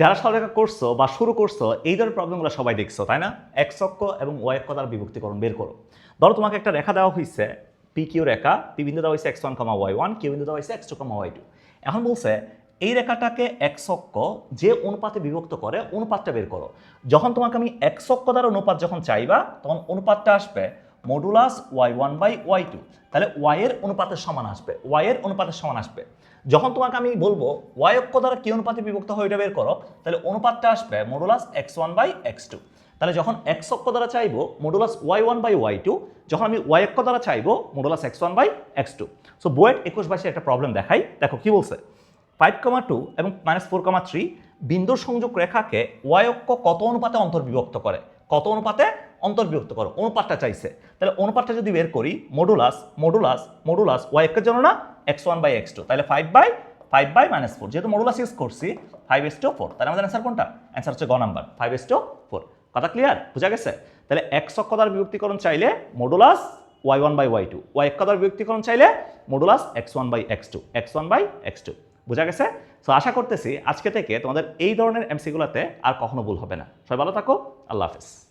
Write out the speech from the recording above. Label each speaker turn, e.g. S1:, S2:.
S1: যারা সরলরেখা করছ বা শুরু করছ, এই ধরনের প্রবলেমগুলো সবাই দেখছ, তাই না? এক অক্ষ এবং ওয়াই অক্ষ দ্বারা বিভক্তিকরণ বের করো। ধরো তোমাকে একটা রেখা দেওয়া হয়েছে পি কিউ রেখা পি বিন্দু দেওয়া হয়েছে X one comma Y one Q বিন্দু দেওয়া হয়েছে X two comma Y two এখন বলছে, এই রেখাটাকে এক্স অক্ষ যে অনুপাতে বিভক্ত করে, অনুপাতটা বের করো। যখন তোমাকে আমি এক্স অক্ষ দ্বারা অনুপাত যখন চাইবা, তখন অনুপাতটা আসবে modulus Y one by Y two তাহলে ওয়াইয়ের অনুপাতের সমান আসবে ওয়াইয়ের অনুপাতের সমান আসবে। যখন তোমাকে আমি বলব ওয়াই অক্ষ দ্বারা কি অনুপাতে বিভক্ত হয় এটা বের করো, তাহলে অনুপাতটা আসবে modulus X one by X two তাহলে যখন এক্স অক্ষ দ্বারা চাইব modulus Y one by Y two যখন আমি ওয়াই অক্ষ দ্বারা চাইব modulus X one by X two so BUET একুশ বাইশে একটা প্রবলেম দেখাই। দেখো কি বলছে? ফাইভ কমা টু এবং মাইনাস ফোর কমা থ্রি বিন্দুর সংযোগ রেখাকে ওয়াই অক্ষ কত অনুপাতে অন্তর্বিভক্ত করে? কত অনুপাতে অন্তর্বিভক্ত করো? অনুপাতটা চাইছে। তাহলে অনুপাতটা যদি বের করি মডুলাস মডুলাস মডুলাস ওয়াই একের জন্য না X one by X two তাহলে five by five by minus four যেহেতু মডুলাস ইউজ করছি ফাইভ এস টু ফোর তাহলে আমাদের অ্যান্সার কোনটা? অ্যান্সার হচ্ছে গ number five is to four কথা ক্লিয়ার বোঝা গেছে? তাহলে এক্স অক্ষ বিভক্তিকরণ চাইলে modulus Y one by Y two Y অক্ষ বিভক্তিকরণ চাইলে modulus X one by X two X one by X two বোঝা গেছে? সো আশা করতেছি আজকে থেকে তোমাদের এই ধরনের এমসিগুলোতে আর কখনো ভুল হবে না। সবাই ভালো থাকো। আল্লাহ হাফেজ।